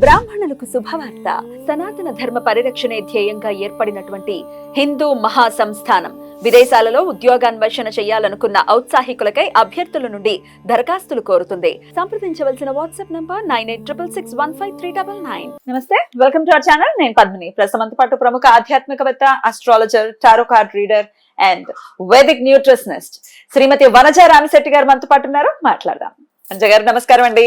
బ్రాహ్మణులకు శుభవార్త. సనాతన ధర్మ పరిరక్షణే ధ్యేయంగా ఏర్పడినటువంటి హిందూ మహాసంస్థానం. విదేశాలలో ఉద్యోగాన్వేషణ చేయాలనుకున్న ఔత్సాహికులకై అభ్యర్థుల నుండి దరఖాస్తులు కోరుతుంది. సంప్రదించవలసిన WhatsApp number nine eight triple six one five three double nine. Namaste welcome to our channel. నేను పద్మిని. ప్రస్తుతం పాటు ప్రముఖ ఆధ్యాత్మికవేత్త astrologer tarot card reader and Vedic nutritionist Srimathi Vanaja Ramisetti గారు మనతో పాటు ఉన్నారు. మాట్లాడదాం. వనజ గారు నమస్కారం అండి.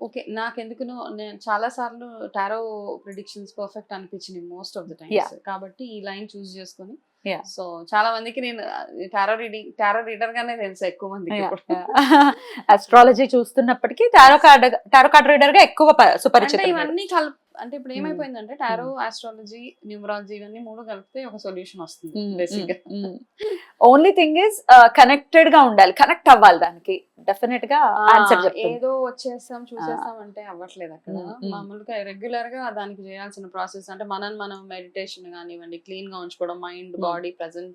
ఓకే నాకెందుకునో నేను చాలా సార్లు టారో ప్రిడిక్షన్స్ పర్ఫెక్ట్ అనిపించింది మోస్ట్ ఆఫ్ ద. టైమ్స్ కాబట్టి ఈ లైన్ చూస్ చేసుకొని. సో చాలా మందికి నేను టారో రీడింగ్ టారో రీడర్ గానే తెలుసు ఎక్కువ మందికి ఇప్పుడు. Astrology చూస్తున్నప్పటికీ tarot card tarot card రీడర్గా ఎక్కువ సుపరిచితం. ఇవన్నీ కల్ అంటే ఇప్పుడు. ఏమైపోయిందంటే టారో ఆస్ట్రాలజీ న్యూమరాలజీ ఇవన్నీ మూడు కలిపితే ఒక సొల్యూషన్ వస్తుంది బేసిక్గా ఓన్లీ థింగ్ ఇస్ కనెక్టెడ్గా ఉండాలి కనెక్ట్ అవ్వాలి దానికి డెఫినెట్గా ఆన్సర్ ఏదో వచ్చేస్తాం చూసేస్తాం అంటే అవ్వట్లేదు అక్కడ. మామూలుగా రెగ్యులర్గా దానికి చేయాల్సిన ప్రాసెస్ అంటే మనం మనం మెడిటేషన్ కానివ్వండి క్లీన్గా ఉంచుకోవడం mind. Body present.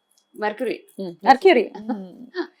Mercury. Mercury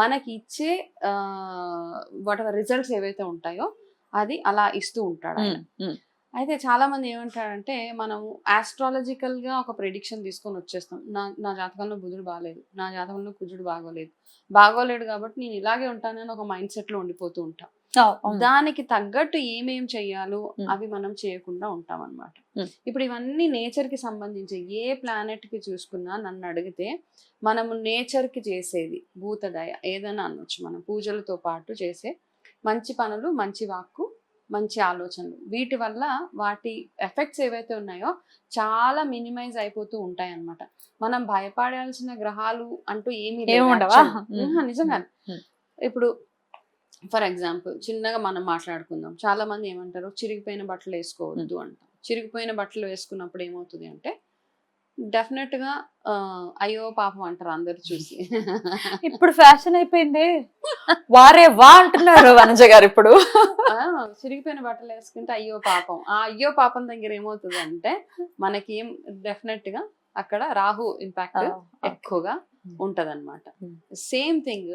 మనకి ఇచ్చే వాట్ ఎవర్ రిజల్ట్స్ ఏవైతే ఉంటాయో అది అలా ఇస్తూ ఉంటాడు. అయితే చాలా మంది ఏమంటారంటే మనం ఆస్ట్రాలజికల్గా ఒక ప్రిడిక్షన్ తీసుకొని వచ్చేస్తాం. నా నా జాతకంలో బుధుడు బాగాలేదు నా జాతకంలో కుజుడు బాగోలేదు. బాగోలేడు కాబట్టి నేను ఇలాగే ఉంటానని ఒక మైండ్ సెట్లో ఉండిపోతూ ఉంటాం. దానికి తగ్గట్టు ఏమేం చెయ్యాలో. అవి మనం చేయకుండా ఉంటాం అనమాట. ఇప్పుడు ఇవన్నీ నేచర్కి సంబంధించి ఏ ప్లానెట్కి చూసుకున్నా నన్ను అడిగితే మనము నేచర్కి చేసేది భూతదయ ఏదైనా అనొచ్చు. మనం పూజలతో పాటు చేసే మంచి పనులు మంచి వాక్కు మంచి ఆలోచనలు. వీటి వల్ల వాటి ఎఫెక్ట్స్ ఏవైతే ఉన్నాయో చాలా మినిమైజ్ అయిపోతూ ఉంటాయి అన్నమాట మనం భయపడాల్సిన గ్రహాలు అంటూ ఏమీ నిజంగా. ఇప్పుడు ఫర్ ఎగ్జాంపుల్ చిన్నగా మనం మాట్లాడుకుందాం. చాలా మంది ఏమంటారు చిరిగిపోయిన బట్టలు వేసుకోవద్దు అంటాం చిరిగిపోయిన బట్టలు వేసుకున్నప్పుడు ఏమవుతుంది అంటే డెఫినెట్గా అయ్యో పాపం అంటారు అందరు చూసి. ఇప్పుడు ఫ్యాషన్ అయిపోయింది. వారే వా అంటున్నారు వనజ గారు ఇప్పుడు. చిరిగిపోయిన బట్టలు వేసుకుంటే అయ్యో పాపం. ఆ అయ్యో పాపం దగ్గర ఏమవుతుంది అంటే మనకి ఏం డెఫినెట్గా అక్కడ రాహు ఇంపాక్ట్ ఎక్కువగా. ఉంటదన్నమాట. సేమ్ థింగ్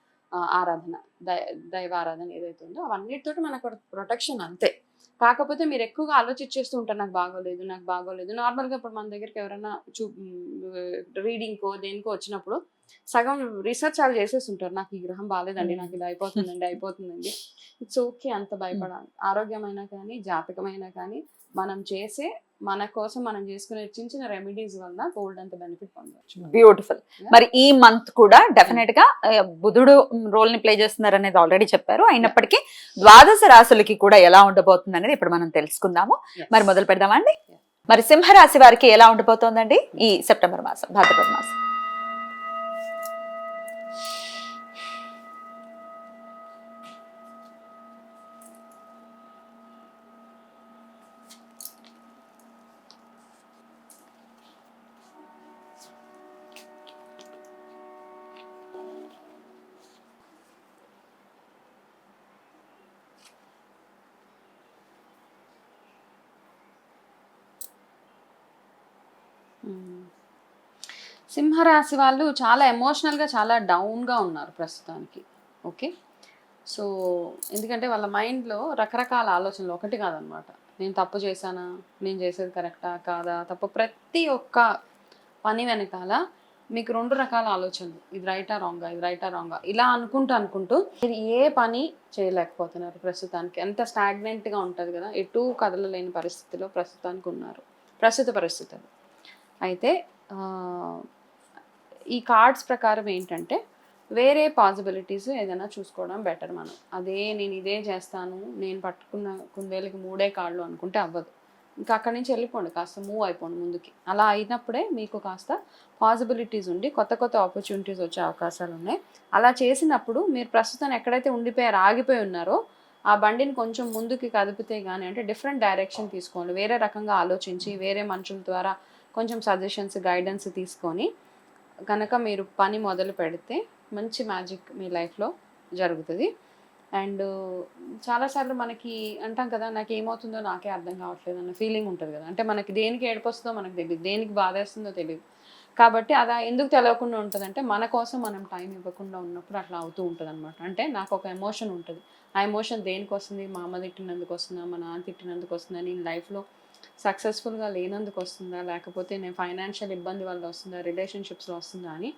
ఆరాధన దై దైవ ఆరాధన ఏదైతే ఉందో అవన్నిటితోటి మనకు ప్రొటెక్షన్ అంతే. కాకపోతే మీరు ఎక్కువగా ఆలోచించేస్తూ ఉంటారు నాకు బాగోలేదు నాకు బాగోలేదు. నార్మల్గా ఇప్పుడు మన దగ్గరికి ఎవరైనా చూ రీడింగ్కో దేనికో వచ్చినప్పుడు సగం రీసెర్చ్ వాళ్ళు చేసేసి ఉంటారు. నాకు ఈ గ్రహం బాగాలేదండి నాకు ఇలా అయిపోతుందండి అయిపోతుందండి. ఇట్స్ ఓకే అంత భయపడాలి. ఆరోగ్యమైనా కానీ జాతకమైనా కానీ మనం చేసే మన కోసం మనం చేసుకునే చిన్న చిన్న రెమెడీస్ వల్ల గోల్డ్ అంత బెనిఫిట్ పొందవచ్చు. బ్యూటిఫుల్ మరి ఈ మంత్ కూడా డెఫినెట్గా బుధుడు రోల్ని ప్లే చేస్తున్నారు అనేది ఆల్రెడీ చెప్పారు. అయినప్పటికీ ద్వాదశ రాశులకి కూడా ఎలా ఉండబోతుంది అనేది ఇప్పుడు మనం తెలుసుకుందాము. మరి మొదలు పెడదామా అండి? Yeah. మరి సింహరాశి వారికి ఎలా ఉండబోతోందండి? ఈ సెప్టెంబర్ మాసం భాద్రపద మాసం. సింహరాశి వాళ్ళు చాలా ఎమోషనల్గా చాలా డౌన్గా ఉన్నారు ప్రస్తుతానికి. ఓకే సో ఎందుకంటే వాళ్ళ మైండ్లో రకరకాల ఆలోచనలు ఒకటి కాదనమాట నేను తప్పు చేశానా? నేను చేసేది కరెక్టా కాదా? తప్పు ప్రతి ఒక్క పని వెనకాల మీకు రెండు రకాల ఆలోచనలు. ఇది రైటా రాంగా ఇది రైటా రాంగా ఇలా అనుకుంటూ అనుకుంటూ మీరు ఏ పని చేయలేకపోతున్నారు ప్రస్తుతానికి. ఎంత స్టాగ్నెంట్గా ఉంటుంది కదా? ఎటు కదలలేని పరిస్థితిలో ప్రస్తుతానికి ఉన్నారు. ప్రస్తుత పరిస్థితులు అయితే ఈ కార్డ్స్ ప్రకారం ఏంటంటే వేరే పాసిబిలిటీస్ ఏదైనా చూసుకోవడం బెటర్ మనం. అదే నేను ఇదే చేస్తాను నేను పట్టుకున్న కుందేలకి మూడే కార్డులు అనుకుంటే అవ్వదు. ఇంకా అక్కడి నుంచి వెళ్ళిపోండి కాస్త మూవ్ అయిపోండి ముందుకి. అలా అయినప్పుడే మీకు కాస్త పాసిబిలిటీస్ ఉండి కొత్త కొత్త ఆపర్చునిటీస్ వచ్చే అవకాశాలు ఉన్నాయి. అలా చేసినప్పుడు మీరు ప్రస్తుతం ఎక్కడైతే ఉండిపోయారు ఆగిపోయి ఉన్నారో ఆ బండిని కొంచెం ముందుకి కదిపితే కానీ అంటే డిఫరెంట్ డైరెక్షన్ తీసుకోండి. వేరే రకంగా ఆలోచించి వేరే మనుషుల ద్వారా కొంచెం సజెషన్స్ గైడెన్స్ తీసుకొని కనుక మీరు పని మొదలు పెడితే మంచి మ్యాజిక్ మీ లైఫ్లో జరుగుతుంది. అండ్ చాలాసార్లు మనకి అంటాం కదా నాకు ఏమవుతుందో నాకే అర్థం కావట్లేదు అన్న ఫీలింగ్ ఉంటుంది కదా. అంటే మనకి దేనికి ఏడిపోస్తుందో మనకు తెలియదు దేనికి బాధేస్తుందో తెలియదు కాబట్టి అలా ఎందుకు తెలియకుండా ఉంటుంది అంటే మన కోసం మనం టైం ఇవ్వకుండా ఉన్నప్పుడు అట్లా అవుతూ ఉంటుంది అనమాట అంటే నాకు ఒక ఎమోషన్ ఉంటుంది. ఆ ఎమోషన్ దేనికి వస్తుంది మా అమ్మ తిట్టినందుకు వస్తుందా? మా నాన్న తిట్టినందుకు వస్తుందా? నేను లైఫ్లో సక్సెస్ఫుల్గా లేనందుకు వస్తుందా? లేకపోతే నేను ఫైనాన్షియల్ ఇబ్బంది వల్ల వస్తుందా? రిలేషన్షిప్స్లో వస్తుందా అని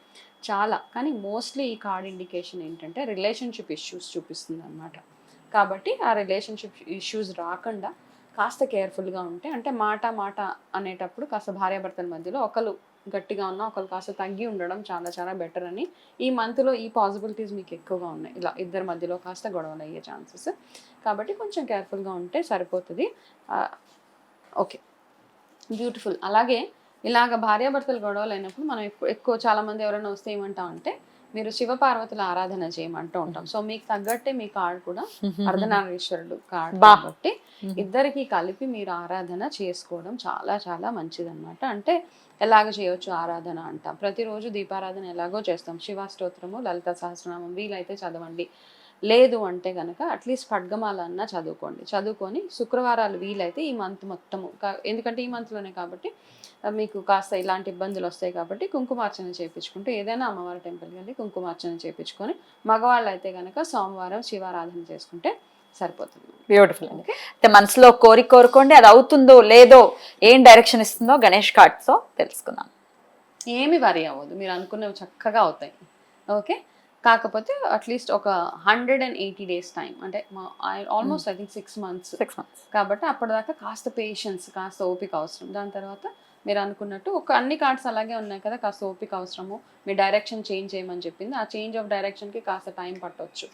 చాలా. కానీ మోస్ట్లీ ఈ కార్డ్ ఇండికేషన్ ఏంటంటే రిలేషన్షిప్ ఇష్యూస్ చూపిస్తుంది అనమాట కాబట్టి ఆ రిలేషన్షిప్ ఇష్యూస్ రాకుండా కాస్త కేర్ఫుల్గా ఉంటే అంటే మాట మాట అనేటప్పుడు కాస్త భార్యాభర్తల మధ్యలో ఒకరు గట్టిగా ఉన్నా ఒకరు కాస్త తగ్గి ఉండడం చాలా చాలా బెటర్ అని ఈ మంత్లో ఈ పాసిబిలిటీస్ మీకు ఎక్కువగా ఉన్నాయి. ఇలా ఇద్దరి మధ్యలో కాస్త గొడవలు అయ్యే ఛాన్సెస్ కాబట్టి కొంచెం కేర్ఫుల్గా ఉంటే సరిపోతుంది. ఓకే. బ్యూటిఫుల్. అలాగే ఇలాగ భార్యాభర్తలు గొడవలు అయినప్పుడు మనం ఎక్కువ ఎక్కువ చాలా మంది ఎవరైనా వస్తే ఏమంటాం అంటే మీరు శివపార్వతుల ఆరాధన చేయమంటూ ఉంటాం. సో మీకు తగ్గట్టే మీ కార్డ్ కూడా అర్ధనారీశ్వరుడు కార్డ్. కాబట్టి ఇద్దరికి కలిపి మీరు ఆరాధన చేసుకోవడం చాలా చాలా మంచిదన్నమాట. అంటే ఎలాగ చేయొచ్చు ఆరాధన అంటాం. ప్రతిరోజు దీపారాధన ఎలాగో చేస్తాం. శివ స్తోత్రము లలిత సహస్రనామం వీలైతే చదవండి. లేదు అంటే కనుక అట్లీస్ట్ ఖడ్గమాల అన్న చదువుకోండి. చదువుకొని శుక్రవారాలు వీలైతే ఈ మంత్ మొత్తము ఎందుకంటే ఈ మంత్లోనే కాబట్టి మీకు కాస్త ఇలాంటి ఇబ్బందులు వస్తాయి కాబట్టి కుంకుమార్చన చేయించుకుంటూ ఏదైనా అమ్మవారి టెంపుల్కి వెళ్ళి కుంకుమార్చన చేయించుకొని మగవాళ్ళు అయితే కనుక సోమవారం శివారాధన చేసుకుంటే సరిపోతుంది. బ్యూటిఫుల్ అండి. అయితే మనసులో కోరి కోరుకోండి అది అవుతుందో లేదో ఏం డైరెక్షన్ ఇస్తుందో గణేష్ కార్డ్స్తో తెలుసుకుందాం. ఏమి వరి అవ్వదు మీరు అనుకున్నవి చక్కగా అవుతాయి. ఓకే కాకపోతే అట్లీస్ట్ ఒక hundred and eighty days time అంటే almost I think six months six months కాబట్టి అప్పటిదాకా కాస్త పేషెన్స్ కాస్త ఓపిక అవసరం. దాని తర్వాత మీరు అనుకున్నట్టు ఒక అన్ని కార్డ్స్ అలాగే ఉన్నాయి కదా కాస్త ఓపిక అవసరము. మీ డైరెక్షన్ చేంజ్ చేయమని చెప్పింది. ఆ చేంజ్ ఆఫ్ డైరెక్షన్కి కాస్త టైం పట్టొచ్చు.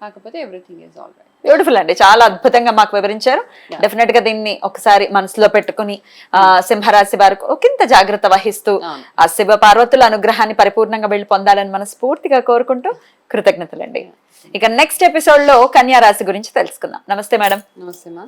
కాకపోతే everything is all right beautiful అండి. చాలా అద్భుతంగా మాకు వివరించారు. డెఫినెట్గా దీన్ని ఒకసారి మనసులో పెట్టుకుని ఆ, సింహరాశి వారికి ఒకంత జాగ్రత్త వహిస్తూ అవును ఆ శివ పార్వతుల అనుగ్రహాన్ని పరిపూర్ణంగా వెళ్ళి పొందాలని మనస్ఫూర్తిగా కోరుకుంటూ కృతజ్ఞతలండి. ఇక నెక్స్ట్ ఎపిసోడ్లో కన్యా రాశి గురించి తెలుసుకుందాం. నమస్తే మేడం. నమస్తే మా